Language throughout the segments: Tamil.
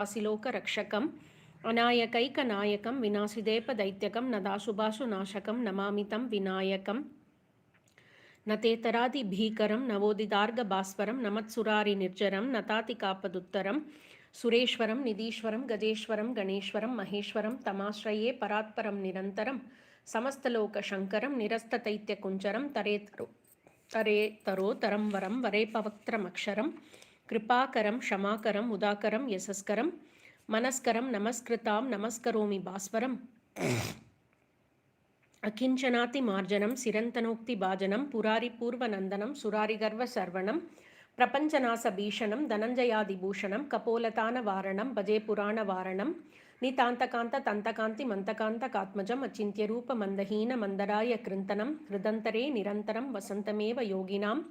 వాసిలోక రక్షకం అనాయకైక నాయకం వినాశిదేప దైత్యకం నదాశుభాశు నాశకం నమామితం వినాయకం నతేతరాది భీకరం నవోదిదార్గ భాస్వరం నమత్సురారి నిర్జరం నతాతి కాపదుత్తరం సురేశ్వరం నిధీశ్వరం గజేశ్వరం గణేశ్వరం మహేశ్వరం తమాశ్రయే పరాత్పరం నిరంతరం సమస్తలోక శంకరం నిరస్తతైత్యకుంచరం తరేతరు తరే తరోతరం వరం వరేపవక్త్రమక్షరం கிருபாகரம் ஷமாகரம் உதாகரம் யசஸ்கரம் மனஸ்கரம் நமஸ்கிருதாம் நமஸ்கரோமி பாஸ்வரம். அகிஞ்சனாதி மார்ஜனம் சிரந்தனோக்தி பாஜனம் புராரி பூர்வ நந்தனம் சுராரிகர்வ சர்வணம் பிரபஞ்சநாச பீஷணம் தனஞ்சயாதி பூஷணம் கபோலதான வாரணம் பஜே புராண வாரணம் நிதாந்தகாந்த தந்தகாந்தி மந்தகாந்த காத்மஜம் அச்சிந்திய ரூப மந்தஹீன மந்தராய கிருந்தனம் ஹிருதந்தரே நிரந்தரம் வசந்தமேவ யோகினாம்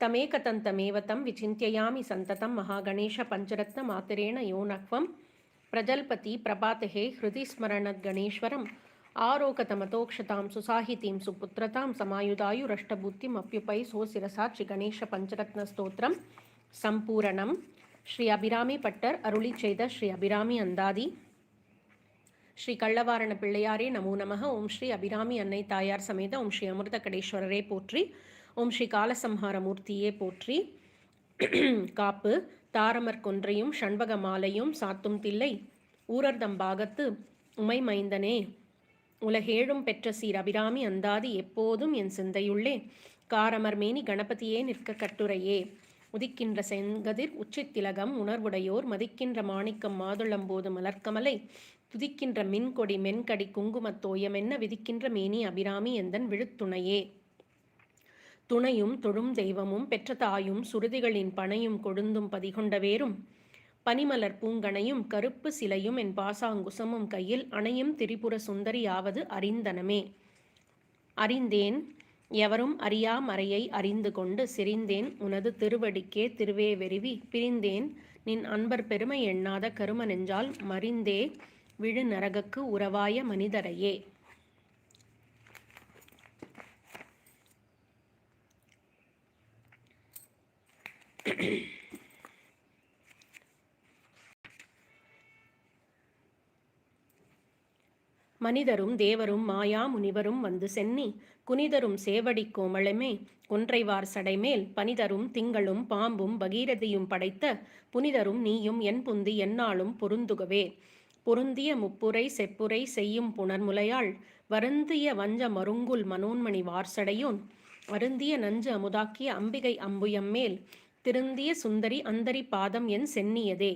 தமேகதந்தமேவ தம் விசிந்தியாமி சந்ததம் மகாகணேஷ பஞ்சரத்ன மாத்திரேண யோனக்வம் பிரஜல்பதி பிரபாத்தகே ஹிருதி ஸ்மரணத் கணேஸ்வரம் ஆரோகதமதோக்ஷதாம் சுசாகிதீம் சுபுத்திரதாம் சமாயுதாயு ரஷ்டபுத்திம் அப்யுபை சோசிரசாட்சி கணேஷ பஞ்சரத்ன ஸ்தோத்திரம் சம்பூரணம் ஸ்ரீ அபிராமி பட்டர் அருளி செய்த ஸ்ரீ அபிராமி அந்தாதி ஸ்ரீ கள்ளவாரண பிள்ளையாரே நமோ நமக ஓம் ஸ்ரீ அபிராமி அன்னை தாயார் சமேத ஓம் ஸ்ரீ அமிர்த கடேஸ்வரரே போற்றி ஓம் ஸ்ரீ காலசம்ஹார மூர்த்தியே போற்றி. காப்பு தாரமர் கொன்றையும் ஷண்பக மாலையும் சாத்தும் தில்லை. ஊரர்தம் பாகத்து உமை மைந்தனே. உலகேழும் பெற்ற சீர் அபிராமி அந்தாதி எப்போதும் என் சிந்தையுள்ளே. காரமர் மேனி கணபதியே நிற்க கட்டுரையே. உதிக்கின்ற செங்கதிர் உச்சித்திலகம் உணர்வுடையோர் மதிக்கின்ற மாணிக்கம் மாதுளம்போது மலர்க்கமலை. துதிக்கின்ற மின்கொடி மென்கடி குங்குமத் என்ன விதிக்கின்ற மேனி அபிராமி எந்தன் விழுத்துணையே. துணையும் தொழும் தெய்வமும் பெற்ற தாயும் சுருதிகளின் பனையும் கொழுந்தும் பதிகொண்ட வேரும். பனிமலர் பூங்கணையும் கருப்பு சிலையும் என் பாசாங்குசமும் கையில் அணையும் திரிபுர சுந்தரியாவது அறிந்தனமே. அறிந்தேன் எவரும் அறியா மறையை அறிந்து கொண்டு சிரிந்தேன் உனது திருவடிக்கே திருவே வெறிவி பிரிந்தேன் நின் அன்பர் பெருமை எண்ணாத கரும நெஞ்சால் மறிந்தே விழு நரகக்கு உறவாய மனிதரையே. மனிதரும் தேவரும் மாயா முனிவரும் வந்து சென்னி குனிதரும் சேவடி கோமளமே கொன்றைவார் சடைமேல் பனிதரும் திங்களும் பாம்பும் பகீரதியும் படைத்த புனிதரும் நீயும் என் புந்தி என்னாலும் பொருந்துகவே. பொருந்திய முப்புரை செப்புரை செய்யும் புனர்முலையாள் வருந்திய வஞ்ச மருங்குல் மனோன்மணி வார்சடையோன் அருந்திய நஞ்சு அமுதாக்கிய அம்பிகை அம்புயம் மேல் திருந்திய சுந்தரி அந்தரி பாதம் என் சென்னியதே.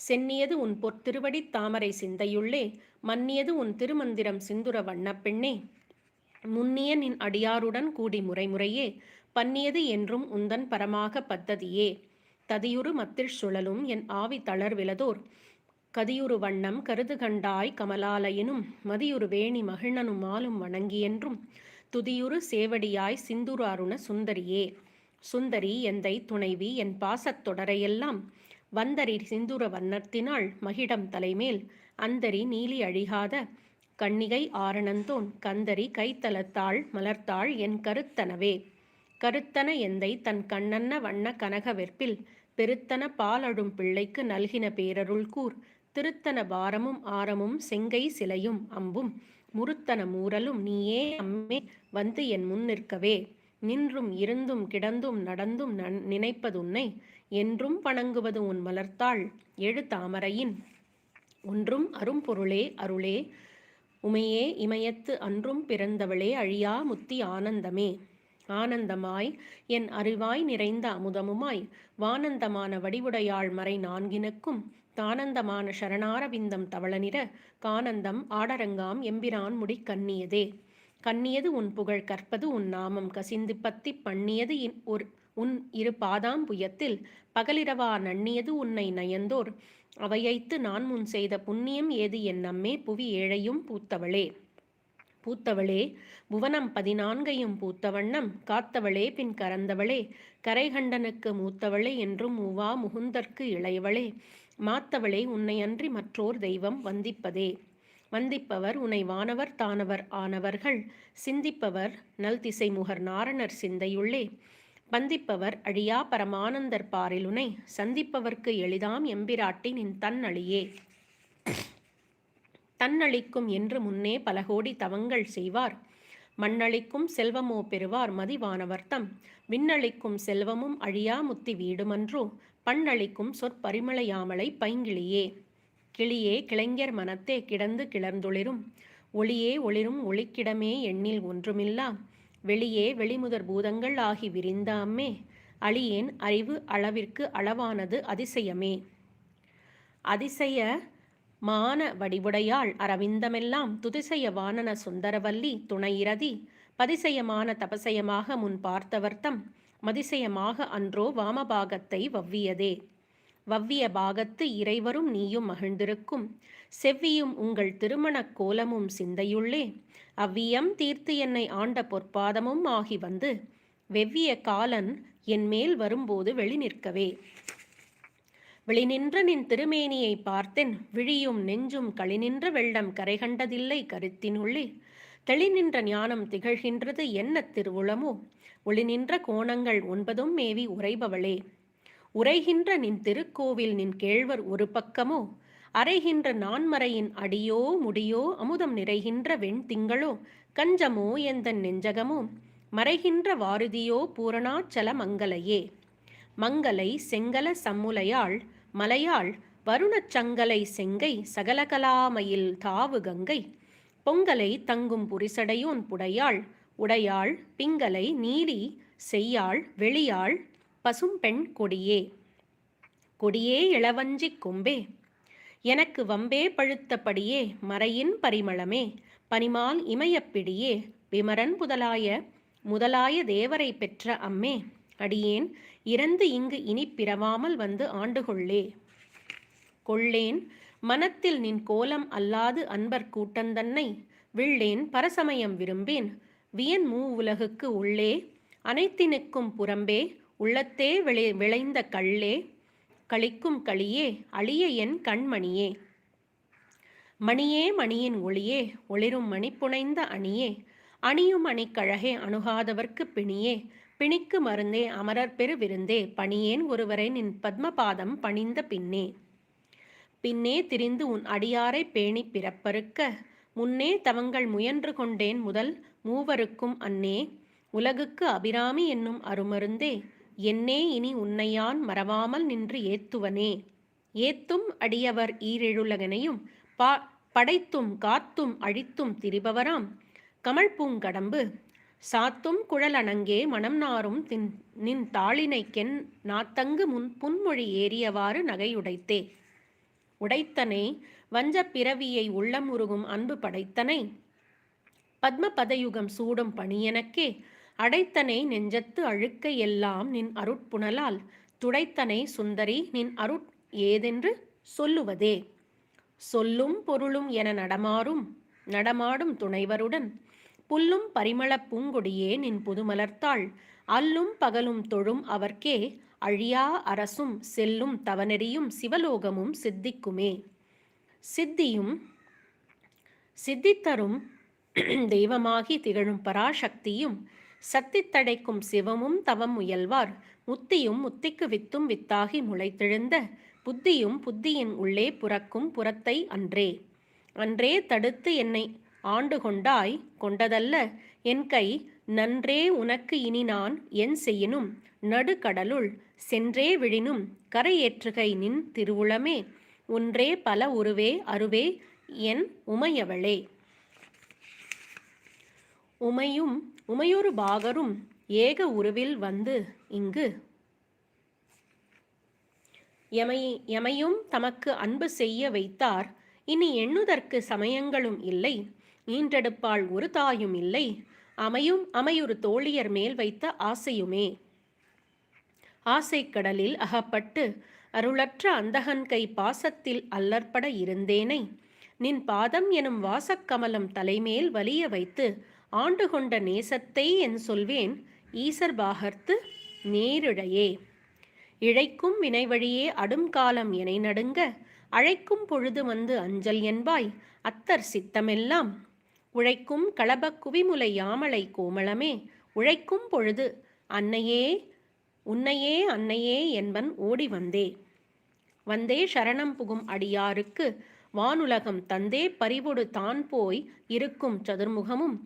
சென்னியது உன் பொற்திருவடி தாமரை சிந்தையுள்ளே மன்னியது உன் திருமந்திரம் சிந்துர வண்ணப்பெண்ணே முன்னிய நின் அடியாருடன் கூடி முறைமுறையே பன்னியது என்றும் உந்தன் பரமாக பத்ததியே. ததியுறு மத்திர் சுழலும் என் ஆவி தளர்விலதோர் கதியுறு வண்ணம் கருது கண்டாய் கமலாலயினும் மதியுறு வேணி மகிழ்னனும் மாலும் வணங்கியென்றும் துதியுறு சேவடியாய் சிந்துரு அருண சுந்தரியே. சுந்தரி எந்தை துணைவி என் பாசத் தொடரையெல்லாம் வந்தரி சிந்துர வண்ணத்தினாள் மகிடம் தலைமேல் அந்தரி நீலி அழிகாத கண்ணிகை ஆரணந்தோன் கந்தரி கைத்தலத்தாள் மலர்த்தாள் என் கருத்தனவே. கருத்தன எந்தை தன் கண்ணன்ன வண்ண கனக வெற்பில் பெருத்தன பாலடும் பிள்ளைக்கு நல்கின பேரருள் கூர் திருத்தன பாரமும் ஆரமும் செங்கை சிலையும் அம்பும் முருத்தன மூரலும் நீயே அம்மே வந்து என் முன் நிற்கவே. நின்றும் இருந்தும் கிடந்தும் நடந்தும் நினைப்பதுன்னை என்றும் வணங்குவது உன் மலர்த்தாள் எழு தாமரையின் ஒன்றும் அரும்பொருளே அருளே உமையே இமயத்து அன்றும் பிறந்தவளே அழியா முத்தி ஆனந்தமே. ஆனந்தமாய் என் அறிவாய் நிறைந்த அமுதமுமாய் வானந்தமான வடிவுடையாள் மறை நான்கினுக்கும் தானந்தமான சரணாரவிந்தம் தவளநிற கானந்தம் ஆடரங்காம் எம்பிரான் முடிக்கண்ணியதே கண்ணியது உன் புகழ் கற்பது உன் நாமம் கசிந்து பத்தி பண்ணியது ஒரு உன் இரு பாதாம்புயத்தில் பகலிரவா நன்னியது உன்னை நயந்தோர். அவையைத்து நான் முன் செய்த புண்ணியம் ஏது என் நம்மே புவி ஏழையும் பூத்தவளே. பூத்தவளே புவனம் பதினான்கையும் பூத்தவண்ணம் காத்தவளே பின் கறந்தவளே கரைகண்டனுக்கு மூத்தவளே என்றும் மூவா முகுந்தற்கு இளையவளே. மாத்தவளே உன்னை அன்றி மற்றோர் தெய்வம் வந்திப்பதே. வந்திப்பவர் உனை வானவர் தானவர் ஆனவர்கள். சிந்திப்பவர் நல்திசைமுகர் நாரணர் சிந்தையுள்ளே. பந்திப்பவர் அழியா பரமானந்தர் பாரிலுனை. சந்திப்பவர்க்கு எளிதாம் எம்பிராட்டி நின் தன்னழியே. தன்னளிக்கும் என்று முன்னே பல கோடி தவங்கள் செய்வார். மண்ணளிக்கும் செல்வமோ பெறுவார் மதிவானவர்த்தம். விண்ணளிக்கும் செல்வமும் அழியா முத்தி வீடுமன்றோ. பண்ணளிக்கும் சொற்பரிமளையாமலை பைங்கிளியே கிளியே கிளைஞர் மனத்தே கிடந்து கிளர்ந்தொளிரும். ஒளியே ஒளிரும் ஒளிக்கிடமே எண்ணில் ஒன்றுமில்லா. வெளியே வெளிமுதற் பூதங்கள் ஆகி விரிந்தாமே அழியேன் அறிவு அளவிற்கு அளவானது அதிசயமே. அதிசய மான வடிவுடையாள் அரவிந்தமெல்லாம் துதிசய வானன சுந்தரவல்லி துணையிரதி. பதிசயமான தபசயமாக முன் பார்த்தவர்த்தம் மதிசயமாக அன்றோ வாமபாகத்தை வவ்வியதே. வவ்விய பாகத்து இறைவரும் நீயும் மகிழ்ந்திருக்கும். செவ்வியும் உங்கள் திருமணக் கோலமும் சிந்தையுள்ளே. அவ்வியம் தீர்த்து என்னை ஆண்ட பொற்பாதமும் ஆகி வந்து வெவ்விய காலன் என் மேல் வரும்போது வெளி நிற்கவே. வெளிநின்ற நின் திருமேனியை பார்த்தென் விழியும் நெஞ்சும் களிநின்ற வெள்ளம் கரை கண்டதில்லை கருத்தினுள்ளே. தெளிநின்ற ஞானம் திகழ்கின்றது என்ன திருவுளமோ? ஒளிநின்ற கோணங்கள் ஒன்பதும் மேவி உரைபவளே உரைகின்ற நின் திருக்கோவில் நின் கேழ்வர் ஒரு பக்கமோ? அறைகின்ற நான்மறையின் அடியோ முடியோ? அமுதம் நிறைகின்ற வெண் திங்களோ? கஞ்சமோ எந்த நெஞ்சகமோ? மறைகின்ற வாருதியோ பூரணாச்சல மங்கலையே மங்கலை செங்கல சம்முலையாள் மலையாள் வருணச் சங்கலை செங்கை சகலகலாமையில் தாவு கங்கை. பொங்கலை தங்கும் புரிசடையோன் புடையாள் உடையாள் பிங்கலை நீலி செய்யாள் வெளியாள் பசும்பெண் கொடியே. கொடியே இளவஞ்சிக் கொம்பே. எனக்கு வம்பே பழுத்தபடியே மறையின் பரிமளமே. பனிமால் இமயப்பிடியே விமரன் புதலாய முதலாய தேவரை பெற்ற அம்மே. அடியேன் இறந்து இங்கு இனி பிறவாமல் வந்து ஆண்டுகொள்ளே. கொள்ளேன் மனத்தில் நின் கோலம் அல்லாது அன்பர் கூட்டந்தன்னை. விள்ளேன் பரசமயம் விரும்பேன். வியன் மூ உலகுக்கு உள்ளே. அனைத்தினுக்கும் புறம்பே. உள்ளத்தே விளை விளைந்த கள்ளே கழிக்கும் களியே அழிய என் கண்மணியே. மணியே மணியின் ஒளியே ஒளிரும் மணி புனைந்த அணியே. அணியும் அணிக்கழகே அணுகாதவர்க்கு பிணியே. பிணிக்கு மருந்தே அமரர் பெரு விருந்தே பணியேன் ஒருவரை நின் பத்மபாதம் பணிந்த பின்னே. பின்னே திரிந்து உன் அடியாரை பேணி பிறப்பறுக்க முன்னே தவங்கள் முயன்று கொண்டேன் முதல் மூவருக்கும் அன்னே. உலகுக்கு அபிராமி என்னும் அருமருந்தே என்னே இனி உன்னையான் மறவாமல் நின்று ஏத்துவனே. ஏத்தும் அடியவர் ஈரெழுலகனையும் பா படைத்தும் காத்தும் அழித்தும் திரிபவராம். கமல் பூங்கடம்பு சாத்தும் குழலணங்கே மனம் நாரும் தின் நின் தாளினைக்கென் நாத்தங்கு முன் புன்மொழி ஏறியவாறு நகையுடைத்தே. உடைத்தனை வஞ்ச பிறவியை உள்ளமுருகும் அன்பு படைத்தனை. பத்ம பதயுகம் சூடும் பணியெனக்கே அடைத்தனை நெஞ்சத்து அழுக்க எல்லாம் நின் அருட்புணலால் துடைத்தனை சுந்தரி நின் அருட் ஏதென்று சொல்லுவதே. சொல்லும் பொருளும் என நடமாறும் நடமாடும் துணைவருடன் புல்லும் பரிமளப் பூங்கொடியே நின் புதுமலர்த்தாள் அல்லும் பகலும் தொழும் அவர்க்கே அழியா அரசும் செல்லும் தவநெறியும் சிவலோகமும் சித்திக்குமே. சித்தியும் சித்தித்தரும் தெய்வமாகி திகழும் பராசக்தியும் சத்தித்தடைக்கும் சிவமும் தவம் முயல்வார். முத்தியும் முத்திக்கு வித்தும் வித்தாகி முளைத்தெழுந்த புத்தியும் புத்தியின் உள்ளே புறக்கும் புறத்தை அன்றே. அன்றே தடுத்து என்னை ஆண்டு கொண்டாய் கொண்டதல்ல. என் கை நன்றே உனக்கு இனி நான் என் செய்யினும். நடுக்கடலுள் சென்றே விழினும். கரையேற்றுகை நின் திருவுளமே. ஒன்றே பல உருவே அருவே என் உமையவளே. உமையும் உமையொரு பாகரும் ஏக உருவில் வந்து இங்கு. எமை எமையும் தமக்கு அன்பு செய்ய வைத்தார். இனி எண்ணுதற்கு சமயங்களும் இல்லை. ஈன்றெடுப்பாள் ஒரு தாயும் இல்லை. அமையும் அமையொரு தோழியர் மேல் வைத்த ஆசையுமே. ஆசைக்கடலில் அகப்பட்டு அருளற்ற அந்தகன் கை பாசத்தில் அல்லற்பட இருந்தேனை. நின் பாதம் எனும் வாசக்கமலம் தலைமேல் வலிய வைத்து ஆண்டு கொண்ட நேசத்தை என் சொல்வேன் ஈசர் பாகர்த்து நேரிழையே இழைக்கும் வினைவழியே அடும் காலம் எனை நடுங்க அழைக்கும் பொழுது வந்து அஞ்சல் என்பாய் அத்தர் சித்தமெல்லாம். உழைக்கும் களப குவிமுலை யாமலை கோமளமே உழைக்கும் பொழுது அன்னையே உன்னையே அன்னையே என்பன் ஓடி வந்தே. வந்தே சரணம் புகும் அடியாருக்கு வானுலகம் தந்தே பறிவொடு தான் போய் இருக்கும் சதுர்முகமும்.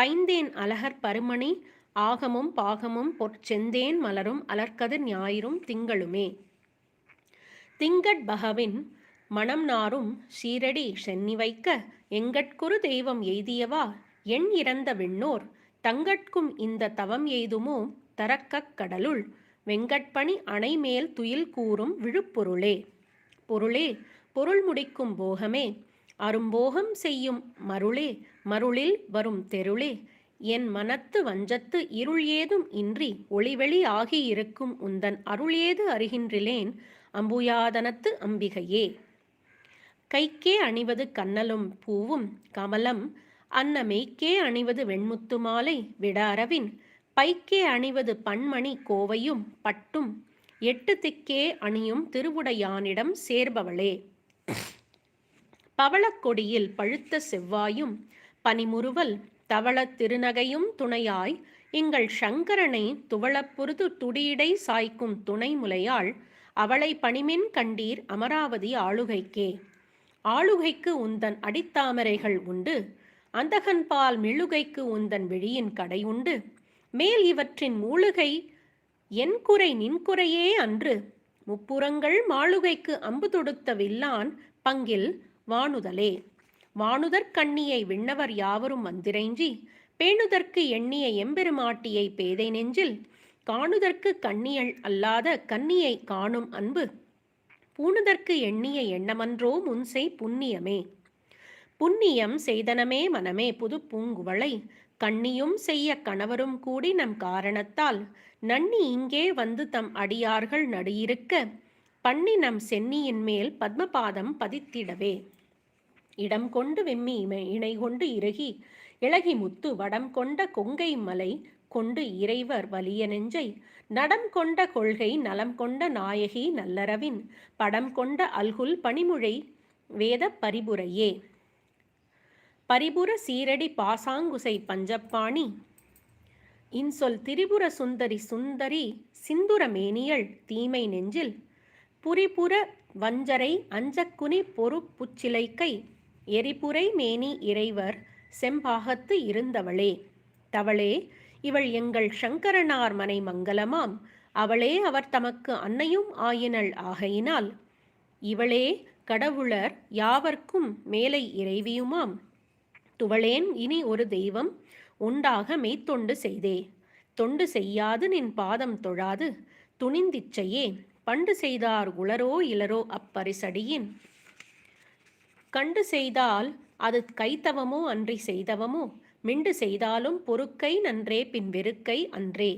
பைந்தேன் அழகர் பருமணி ஆகமும் பாகமும் பொற்செந்தேன் மலரும் அலர்கதிர் ஞாயிறும் திங்களுமே. திங்கட் பகவின் மணம் நாரும் சீரடி சென்னி வைக்க எங்கட்குரு தெய்வம் எய்தியவா எண் இறந்த விண்ணோர் தங்கட்கும் இந்த தவம் எய்துமோ தரக்கக் கடலுள் வெங்கட்பணி அணைமேல் துயில் கூறும் விழுப்பொருளே. பொருளே பொருள் முடிக்கும் போகமே அரும்போகம் செய்யும் மருளே மருளில் வரும் தெருளே என் மனத்து வஞ்சத்து இருள் ஏதும் இன்றி ஒளிவெளி ஆகியிருக்கும் உந்தன் அருள் ஏது அறிகின்றிலேன் அம்புயாதனத்து அம்பிகையே. கைக்கே அணிவது கண்ணலும் பூவும் கமலம் அன்னமெய்க்கே அணிவது வெண்முத்து மாலை விடாரவின் பைக்கே அணிவது பண்மணி கோவையும் பட்டும் எட்டு திக்கே அணியும் திருவுடையானிடம் சேர்பவளே. பவளக்கொடியில் பழுத்த செவ்வாயும் பனிமுறுவல் தவளத் திருநகையும் துணையாய் எங்கள் சங்கரனை துவளப்புருது துடியடை சாய்க்கும் துணை முலையாள் அவளை பணிமின் கண்டீர் அமராவதி ஆளுகைக்கே. ஆளுகைக்கு உந்தன் அடித்தாமரைகள் உண்டு அந்தகன்பால் மிழுகைக்கு உந்தன் விழியின் கடை உண்டு. மேல் இவற்றின் மூழுகை என் குறை நின்குறையே அன்று முப்புறங்கள் மாளுகைக்கு அம்பு தொடுத்த வில்லான் பங்கில் வானுதலே. வானுதற்கண்ணியை விண்ணவர் யாவரும் வந்திரைஞ்சி பேணுதற்கு எண்ணிய எம்பெருமாட்டியை பேதை நெஞ்சில் காணுதற்கு கண்ணியள் அல்லாத கண்ணியை காணும் அன்பு. பூணுதற்கு எண்ணிய எண்ணமன்றோ முன்செய் புண்ணியமே. புண்ணியம் செய்தனமே மனமே புது பூங்குவளை கண்ணியும் செய்ய கணவரும் கூடி நம் காரணத்தால் நன்னி இங்கே வந்து தம் அடியார்கள் நடியிருக்க பண்ணி நம் சென்னியின் மேல் பத்மபாதம் பதித்திடவே. இடம் கொண்டு வெம்மி இணை கொண்டு இறுகி இளகி முத்து வடம் கொண்ட கொங்கை மலை கொண்டு இறைவர் வலிய நெஞ்சை நடம் கொண்ட கொள்கை நலம் கொண்ட நாயகி நல்லறவின் படம் கொண்ட அல்குல் பனிமுழை வேத பரிபுரையே. பரிபுர சீரடி பாசாங்குசை பஞ்சப்பாணி இன்சொல் திரிபுர சுந்தரி சுந்தரி சிந்துரமேனியல் தீமை நெஞ்சில் புரிபுர வஞ்சரை அஞ்சக்குனி பொறுப்புச்சிலைக்கை எரிபுரை மேனி இறைவர் செம்பாகத்து இருந்தவளே. தவளே இவள் எங்கள் சங்கரனார் மனை மங்கலமாம் அவளே அவர் தமக்கு அன்னையும் ஆயினள் ஆகையினால். இவளே கடவுளர் யாவர்க்கும் மேலை இறைவியுமாம். துவளேன் இனி ஒரு தெய்வம் உண்டாக மெய்த்தொண்டு செய்தே. தொண்டு செய்யாது நின் பாதம் தொழாது. துணிந்திச்சையே பண்டு செய்தார் உளரோ இளரோ அப்பரிசடியின். கண்டு செய்தால் அது கைத்தவமோ அன்றி செய்தவமோ? மிண்டு செய்தாலும் பொறுக்கை நன்றே பின் வெறுக்கை அன்றே.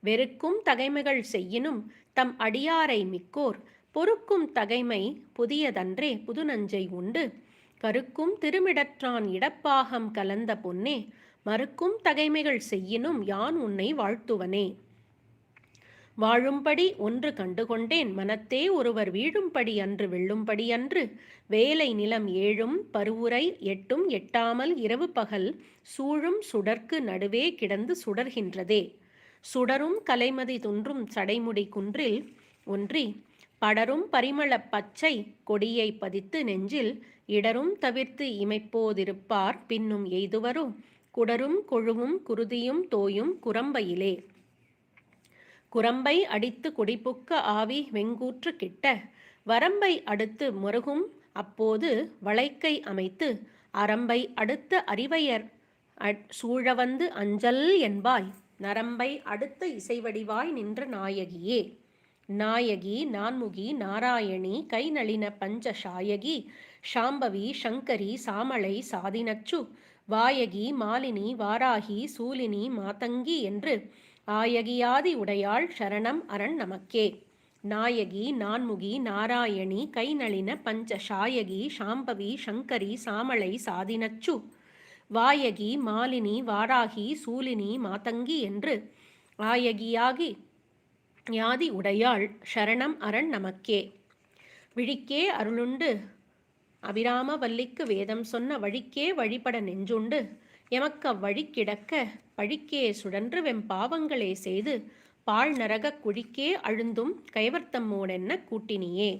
வெறுக்கும் தகைமைகள் செய்யினும் தம் அடியாரை மிக்கோர். பொறுக்கும் தகைமை புதியதன்றே புது நஞ்சை உண்டு. கருக்கும் திருமிடற்றான் இடப்பாகம் கலந்த பொன்னே. மறுக்கும் தகைமைகள் செய்யினும் யான் உன்னை வாழ்த்துவனே. வாழும்படி ஒன்று கண்டுகொண்டேன் மனத்தே ஒருவர் வீழும்படி அன்று வெள்ளும்படி அன்று. வேலை நிலம் ஏழும் பருவுரை எட்டும் எட்டாமல் இரவு பகல் சூழும் சுடர்க்கு நடுவே கிடந்து சுடர்கின்றதே. சுடரும் கலைமதி துன்றும் சடைமுடி குன்றில் ஒன்றி படரும் பரிமள பச்சை கொடியை பதித்து நெஞ்சில் இடரும் தவிர்த்து இமைப்போதிருப்பார் பின்னும் எய்துவரோ? குடரும் கொழுவும் குருதியும் தோயும் குரம்பையிலே. குரம்பை அடித்து குடிப்புக்க ஆவி வெங்கூற்று கிட்ட. வரம்பை அடுத்து முருகும் அப்போது வளைக்கை அமைத்து அரம்பை அடுத்த அறிவையர் சூழவந்து அஞ்சல் என்பாய் நரம்பை அடுத்த இசைவடிவாய் நின்ற நாயகியே. நாயகி நான்முகி நாராயணி கை நளின பஞ்ச ஷாயகி ஷாம்பவி சங்கரி சாமளை சாதினச்சு வாயகி மாலினி வாராகி சூலினி மாதங்கி என்று ஆயகியாதி உடையாள் சரணம் அரண் நமக்கே. நாயகி நான்முகி நாராயணி கைநளின பஞ்ச ஷாயகி சாம்பவி சங்கரி சாமளை சாதினச்சு. வாயகி மாலினி வாராகி சூலினி மாதங்கி என்று. ஆயகியாகி யாதி உடையாள் சரணம் அரண் நமக்கே. விழிக்கே அருளுண்டு. அபிராமவல்லிக்கு வேதம் சொன்ன வழிக்கே வழிபட நெஞ்சுண்டு. எமக்க வழி கிடக்க பழிக்கே சுழன்று வெம் பாவங்களே செய்து பால் நரகக் குழிக்கே அழுந்தும் கைவர்த்தம்மோடென்ன கூட்டினியே.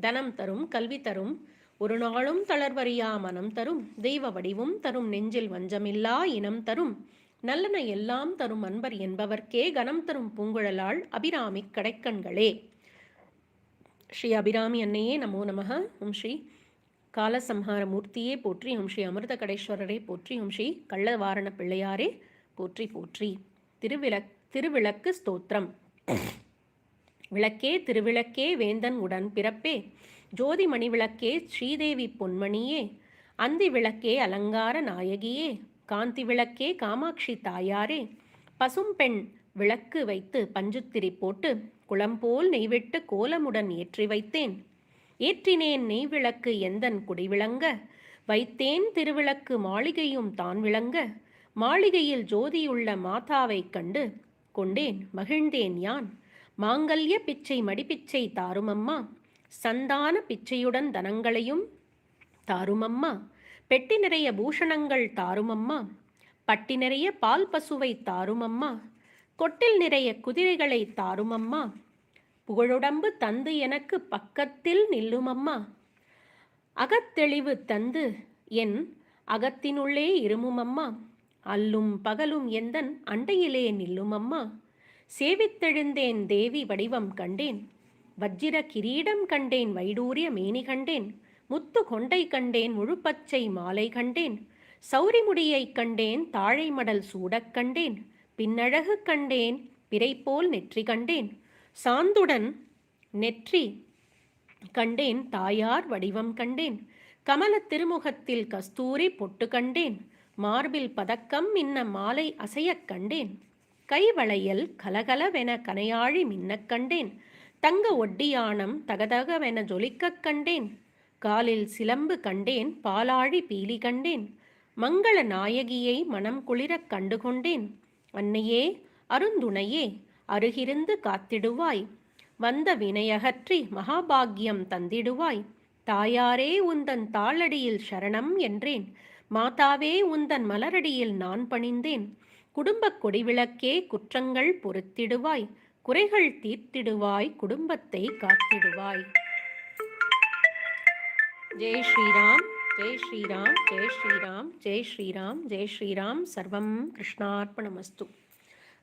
தனம் தரும் கல்வி தரும் ஒரு நாளும் தளர்வறியா மனம் தரும் தெய்வ வடிவும் தரும் நெஞ்சில் வஞ்சமில்லா இனம் தரும் நல்லன எல்லாம் தரும் அன்பர் என்பவர்க்கே கனம் தரும் பூங்குழலாள் அபிராமி கடைக்கண்களே. ஸ்ரீ அபிராமி அன்னையே நமோ நமக ஓம் ஸ்ரீ காலசம்ஹார மூர்த்தியே போற்றி ஓம் ஸ்ரீ அமிர்த கடேஸ்வரரே போற்றி ஓம் ஸ்ரீ கள்ளவாரண பிள்ளையாரே. போற்றி போற்றி. திருவிளக் திருவிளக்கு ஸ்தோத்திரம். விளக்கே திருவிளக்கே வேந்தன் உடன் பிறப்பே. ஜோதி மணி விளக்கே ஸ்ரீதேவி பொன்மணியே. அந்தி விளக்கே அலங்கார நாயகியே. காந்தி விளக்கே காமாட்சி தாயாரே. பசும்பெண் விளக்கு வைத்து பஞ்சுத்திரி போட்டு குளம்போல் நெய்விட்டு கோலமுடன் ஏற்றி வைத்தேன். ஏற்றினேன் நெய்விளக்கு எந்தன் குடிவிளங்க? வைத்தேன் திருவிளக்கு மாளிகையும் தான் விளங்க? மாளிகையில் ஜோதியுள்ள மாதாவைக் கண்டு கொண்டேன் மகிழ்ந்தேன் யான். மாங்கல்ய பிச்சை மடிப்பிச்சை தாருமம்மா. சந்தான பிச்சையுடன் தனங்களையும் தாருமம்மா. பெட்டி நிறைய பூஷணங்கள் தாருமம்மா. பட்டி நிறைய பால் பசுவை தாருமம்மா. கொட்டில் நிறைய குதிரைகளை தாருமம்மா. புகழுடம்பு தந்து எனக்கு பக்கத்தில் நில்லுமம்மா. அகத்தெளிவு தந்து என் அகத்தினுள்ளே இருமுமம்மா. அல்லும் பகலும் எந்தன் அண்டையிலே நில்லுமம்மா சேவித்தெழுந்தேன் தேவி வடிவம் கண்டேன். வஜ்ஜிர கிரீடம் கண்டேன் வைடூரிய மேனி கண்டேன். முத்து கொண்டை கண்டேன் முழுப்பச்சை மாலை கண்டேன். சௌரிமுடியை கண்டேன் தாழை மடல் சூடக் கண்டேன். பின்னழகு கண்டேன் பிறைப்போல் நெற்றி கண்டேன். சாந்துடன் நெற்றி கண்டேன் தாயார் வடிவம் கண்டேன். கமல திருமுகத்தில் கஸ்தூரி பொட்டு கண்டேன். மார்பில் பதக்கம் மின்ன மாலை அசையக் கண்டேன். கைவளையல் கலகலவென கனையாழி மின்னக் கண்டேன். தங்க ஒட்டியானம் தகதகவென ஜொலிக்கக் கண்டேன். காலில் சிலம்பு கண்டேன் பாலாழி பீலி கண்டேன். மங்கள நாயகியை மனம் குளிரக் கண்டுகொண்டேன். அன்னையே அருந்துணையே அருகிருந்து காத்திடுவாய். வந்த வினையகற்றி மகாபாகியம் தந்திடுவாய். தாயாரே உந்தன் தாளடியில் சரணம் என்றேன். மாதாவே உந்தன் மலரடியில் நான் பணிந்தேன். குடும்பக் கொடிவிளக்கே குற்றங்கள் பொறுத்திடுவாய். குறைகள் தீர்த்திடுவாய் குடும்பத்தை காத்திடுவாய். ஜெய் ஸ்ரீராம் ஜெய் ஸ்ரீராம் ஜெய் ஸ்ரீராம் ஜெய் ஸ்ரீராம் ஜெய் ஸ்ரீராம். சர்வம் கிருஷ்ணார்ப்பணமஸ்து.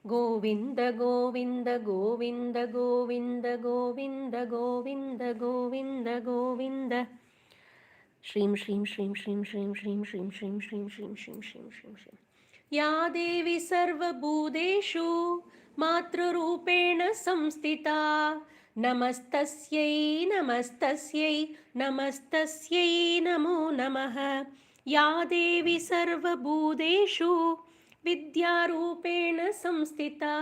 கோவிந்த கோவிந்த கோவிந்த கோவிந்த கோவிந்த கோவிந்த கோவிந்த கோவிந்த श्रीं श्रीं श्रीं श्रीं श्रीं श्रीं श्रीं श्रीं श्रीं श्रीं श्रीं श्रीं श्रीं श्रीं या देवी सर्वभूतेषु मातृरूपेण संस्थिता नमस्तस्यै नमस्तस्यै नमस्तस्यै नमो नमः या देवी सर्वभूतेषु विद्यारूपेण संस्थिता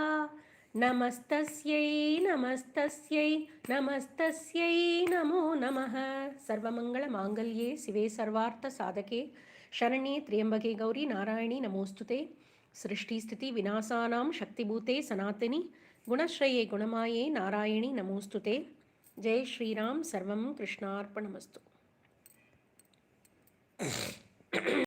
நமஸ்தஸ்யை நமஸ்தஸ்யை நமஸ்தஸ்யை நமோ நம சர்வமங்கள மாங்கல்யே சிவே சர்வார்த்த சாதகே. சரணே திரியம்பகே கௌரி நாராயணி நமோஸ்துதே. சிருஷ்டிஸ்திதி விநாசானாம் சக்திபூத்தே சனாத்தினி. குணஸ்ரயே குணமாயே நாராயணி நமோஸ்துதே. ஜெய் ஸ்ரீராம் சர்வம் கிருஷ்ணார்ப்பணமஸ்து